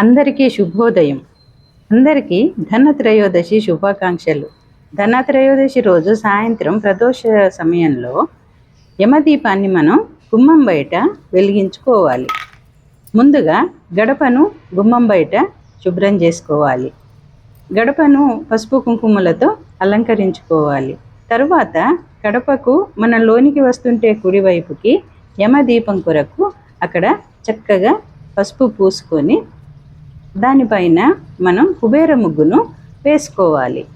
అందరికీ శుభోదయం. అందరికీ ధనత్రయోదశి శుభాకాంక్షలు. ధనత్రయోదశి రోజు సాయంత్రం ప్రదోష సమయంలో యమదీపాన్ని మనం గుమ్మం బయట వెలిగించుకోవాలి. ముందుగా గడపను గుమ్మం బయట శుభ్రం చేసుకోవాలి. గడపను పసుపు కుంకుమలతో అలంకరించుకోవాలి. తరువాత గడపకు మన లోనికి వస్తుంటే కుడివైపుకి యమదీపం కొరకు అక్కడ చక్కగా పసుపు పూసుకొని దానిపైన మనం కుబేర ముగ్గును వేసుకోవాలి.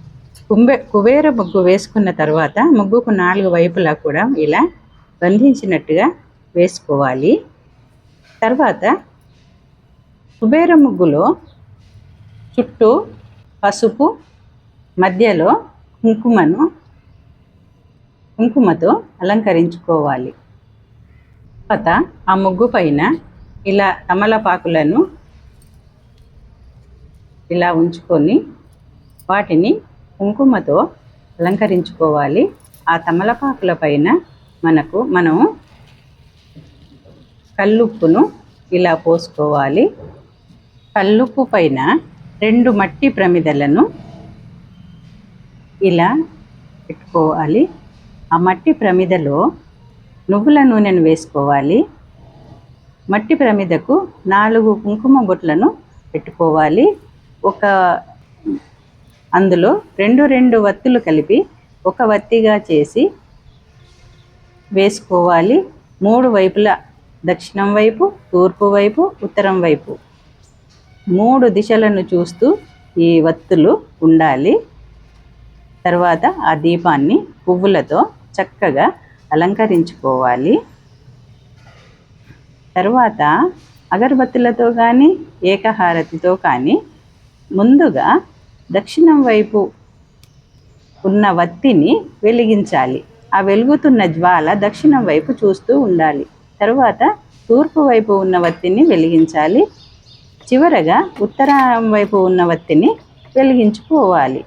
కుంబే కుబేర ముగ్గు వేసుకున్న తర్వాత ముగ్గుకు నాలుగు వైపులా కూడా ఇలా బంధించినట్టుగా వేసుకోవాలి. తర్వాత కుబేర ముగ్గులో చుట్టూ పసుపు మధ్యలో కుంకుమను కుంకుమతో అలంకరించుకోవాలి. తర్వాత ఆ ముగ్గు పైన ఇలా తమలపాకులను ఇలా ఉంచుకొని వాటిని కుంకుమతో అలంకరించుకోవాలి. ఆ తమలపాకుల పైన మనకు మనం కల్లుప్పును ఇలా పోసుకోవాలి. కల్లుప్పు పైన రెండు మట్టి ప్రమిదలను ఇలా పెట్టుకోవాలి. ఆ మట్టి ప్రమిదలో నువ్వుల నూనెను వేసుకోవాలి. మట్టి ప్రమిదకు నాలుగు కుంకుమ బొట్లను పెట్టుకోవాలి. ఒక అందులో రెండు రెండు వత్తులు కలిపి ఒక వత్తిగా చేసి వేసుకోవాలి. మూడు వైపులా దక్షిణం వైపు తూర్పు వైపు ఉత్తరం వైపు. మూడు దిశలను చూస్తూ ఈ వత్తులు ఉండాలి. తర్వాత ఆ దీపాన్ని పువ్వులతో చక్కగా అలంకరించుకోవాలి. తర్వాత అగరబత్తులతో కానీ ఏకహారతితో కానీ ముందుగా దక్షిణం వైపు ఉన్న వత్తిని వెలిగించాలి. ఆ వెలుగుతున్న జ్వాల దక్షిణం వైపు చూస్తూ ఉండాలి. తరువాత తూర్పు వైపు ఉన్న వత్తిని వెలిగించాలి. చివరగా ఉత్తరం వైపు ఉన్న వత్తిని వెలిగించుకోవాలి.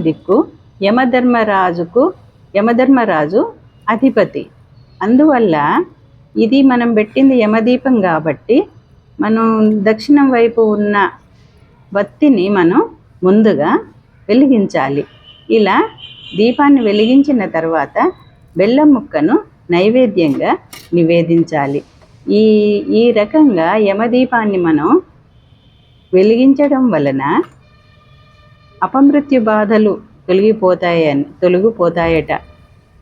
దిక్కు యమధర్మరాజుకు యమధర్మరాజు అధిపతి. అందువల్ల ఇది మనం పెట్టింది యమదీపం కాబట్టి మనం దక్షిణం వైపు ఉన్న వత్తిని మనం ముందుగా వెలిగించాలి. ఇలా దీపాన్ని వెలిగించిన తర్వాత బెల్లం ముక్కను నైవేద్యంగా నివేదించాలి. ఈ ఈ రకంగా యమదీపాన్ని మనం వెలిగించడం వలన అపమృత్యు బాధలు తొలగిపోతాయని తొలగిపోతాయట.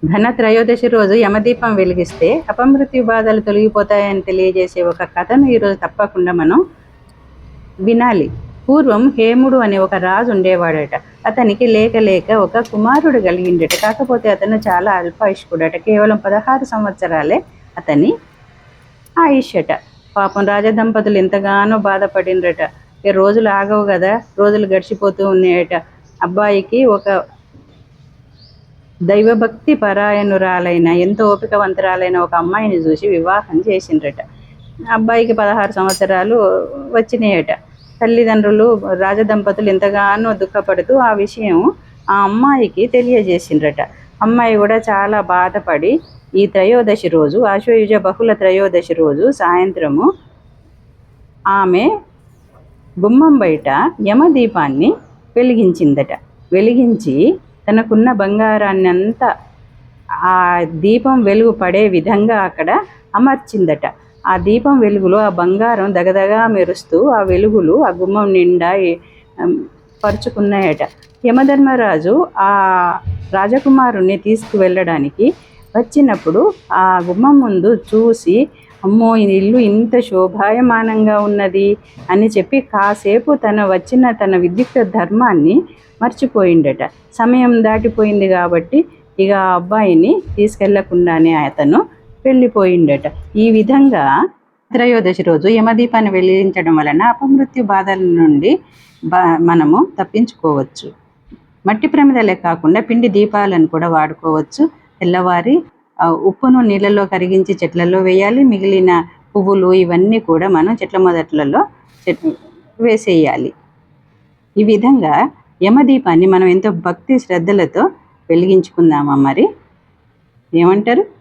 ధన త్రయోదశి రోజు యమదీపం వెలిగిస్తే అపమృత్యు బాధలు తొలగిపోతాయని తెలియజేసే ఒక కథను ఈరోజు తప్పకుండా మనం వినాలి. పూర్వం హేముడు అనే ఒక రాజు ఉండేవాడట. అతనికి లేక లేక ఒక కుమారుడు కలిగిండట. కాకపోతే అతను చాలా అల్పాయుష్కుడట. కేవలం పదహారు సంవత్సరాలే అతని ఆయుష్యట. పాపం రాజదంపతులు ఎంతగానో బాధపడిండ్రట రోజులు ఆగవు కదా. రోజులు గడిచిపోతూ ఉన్నాయట. అబ్బాయికి ఒక దైవభక్తి పరాయణురాలైన ఎంతో ఓపికవంతురాలైన ఒక అమ్మాయిని చూసి వివాహం చేసిండ్రట. అబ్బాయికి పదహారు సంవత్సరాలు వచ్చినాయట. తల్లిదండ్రులు రాజదంపతులు ఎంతగానో దుఃఖపడుతూ ఆ విషయం ఆ అమ్మాయికి తెలియజేసిండ్రట. అమ్మాయి కూడా చాలా బాధపడి ఈ త్రయోదశి రోజు ఆశ్వయుజ బహుళ త్రయోదశి రోజు సాయంత్రము ఆమె గుమ్మం బయట యమదీపాన్ని వెలిగించిందట. వెలిగించి తనకున్న బంగారాన్ని అంతా ఆ దీపం వెలుగు పడే విధంగా అక్కడ అమర్చిందట. ఆ దీపం వెలుగులో ఆ బంగారం దగదగా మెరుస్తూ ఆ వెలుగులు ఆ గుమ్మం నిండా పరుచుకున్నాయట. యమధర్మరాజు ఆ రాజకుమారుణ్ణి తీసుకువెళ్ళడానికి వచ్చినప్పుడు ఆ గుమ్మం ముందు చూసి అమ్మో ఈ ఇల్లు ఇంత శోభాయమానంగా ఉన్నది అని చెప్పి కాసేపు తన వచ్చిన తన విద్యుక్త ధర్మాన్ని మర్చిపోయిండట. సమయం దాటిపోయింది కాబట్టి ఇక ఆ అబ్బాయిని తీసుకెళ్ళకుండానే అతను వెళ్ళిపోయిండట. ఈ విధంగా త్రయోదశి రోజు యమదీపాన్ని వెలిగించడం వలన అపమృత్యు బాధల నుండి మనము తప్పించుకోవచ్చు. మట్టి ప్రమిదలే కాకుండా పిండి దీపాలను కూడా వాడుకోవచ్చు. తెల్లవారి ఉప్పును నీళ్ళలో కరిగించి చెట్లలో వేయాలి. మిగిలిన పువ్వులు ఇవన్నీ కూడా మనం చెట్ల మొదట్లలో చెట్ వేసేయాలి. ఈ విధంగా యమదీపాన్ని మనం ఎంతో భక్తి శ్రద్ధలతో వెలిగించుకుందామా మరి? ఏమంటారు?